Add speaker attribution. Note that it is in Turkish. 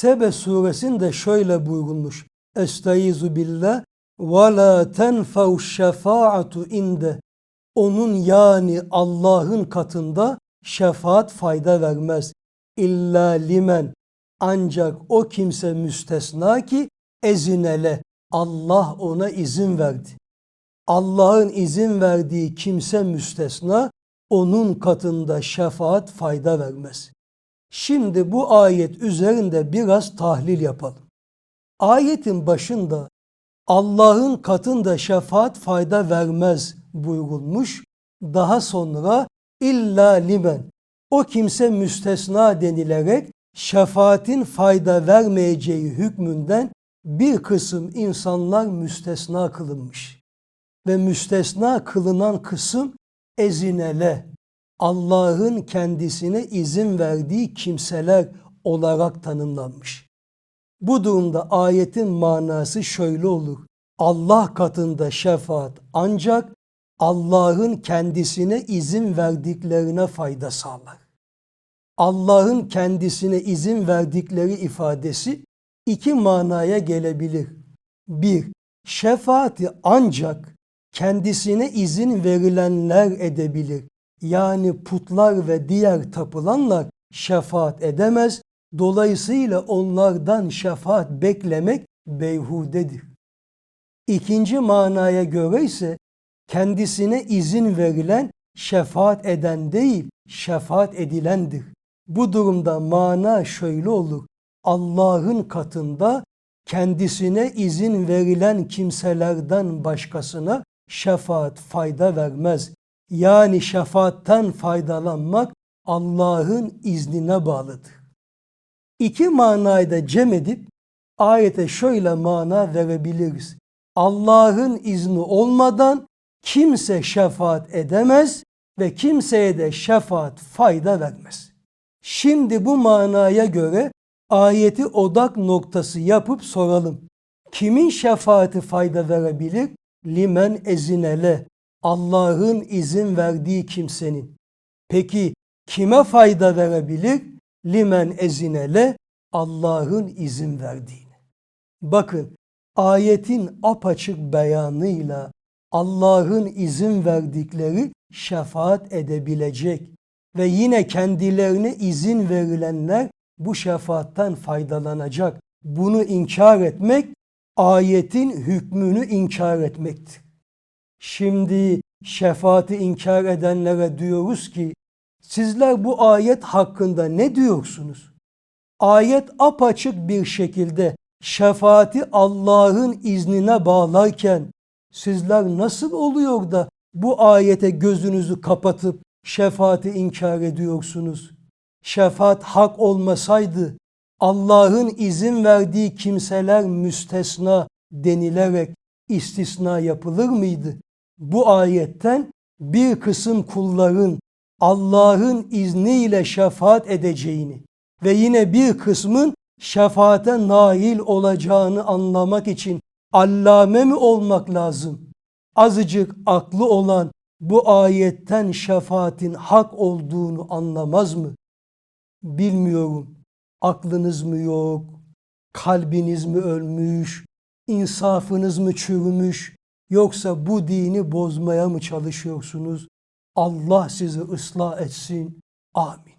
Speaker 1: Sebe suresinde şöyle buyurulmuş. Estaizu billah ve la tenfev şefaatu inde. Onun yani Allah'ın katında şefaat fayda vermez. İlla limen ancak o kimse müstesna ki ezinele Allah ona izin verdi. Allah'ın izin verdiği kimse müstesna onun katında şefaat fayda vermez. Şimdi bu ayet üzerinde biraz tahlil yapalım. Ayetin başında Allah'ın katında şefaat fayda vermez buyurulmuş. Daha sonra illa limen o kimse müstesna denilerek şefaatin fayda vermeyeceği hükmünden bir kısım insanlar müstesna kılınmış. Ve müstesna kılınan kısım ezinele, Allah'ın kendisine izin verdiği kimseler olarak tanımlanmış. Bu durumda ayetin manası şöyle olur. Allah katında şefaat ancak Allah'ın kendisine izin verdiklerine fayda sağlar. Allah'ın kendisine izin verdikleri ifadesi iki manaya gelebilir. Bir, şefaati ancak kendisine izin verilenler edebilir. Yani putlar ve diğer tapılanlar şefaat edemez. Dolayısıyla onlardan şefaat beklemek beyhudedir. İkinci manaya göre ise kendisine izin verilen şefaat eden değil, şefaat edilendir. Bu durumda mana şöyle olur. Allah'ın katında kendisine izin verilen kimselerden başkasına şefaat fayda vermez. Yani şefaatten faydalanmak Allah'ın iznine bağlıdır. İki manayı da cem edip ayete şöyle mana verebiliriz. Allah'ın izni olmadan kimse şefaat edemez ve kimseye de şefaat fayda vermez. Şimdi bu manaya göre ayeti odak noktası yapıp soralım. Kimin şefaati fayda verebilir? Limen ezinele. Allah'ın izin verdiği kimsenin. Peki kime fayda verebilir? Limen ezinele Allah'ın izin verdiğini. Bakın ayetin apaçık beyanıyla Allah'ın izin verdikleri şefaat edebilecek ve yine kendilerine izin verilenler bu şefaattan faydalanacak. Bunu inkar etmek ayetin hükmünü inkar etmektir. Şimdi şefaati inkar edenlere diyoruz ki sizler bu ayet hakkında ne diyorsunuz? Ayet apaçık bir şekilde şefaati Allah'ın iznine bağlarken sizler nasıl oluyor da bu ayete gözünüzü kapatıp şefaati inkar ediyorsunuz? Şefaat hak olmasaydı Allah'ın izin verdiği kimseler müstesna denilerek istisna yapılır mıydı? Bu ayetten bir kısım kulların Allah'ın izniyle şefaat edeceğini ve yine bir kısmın şefaate nail olacağını anlamak için allame mi olmak lazım? Azıcık aklı olan bu ayetten şefaatin hak olduğunu anlamaz mı? Bilmiyorum. Aklınız mı yok? Kalbiniz mi ölmüş? İnsafınız mı çürümüş? Yoksa bu dini bozmaya mı çalışıyorsunuz? Allah sizi ıslah etsin. Amin.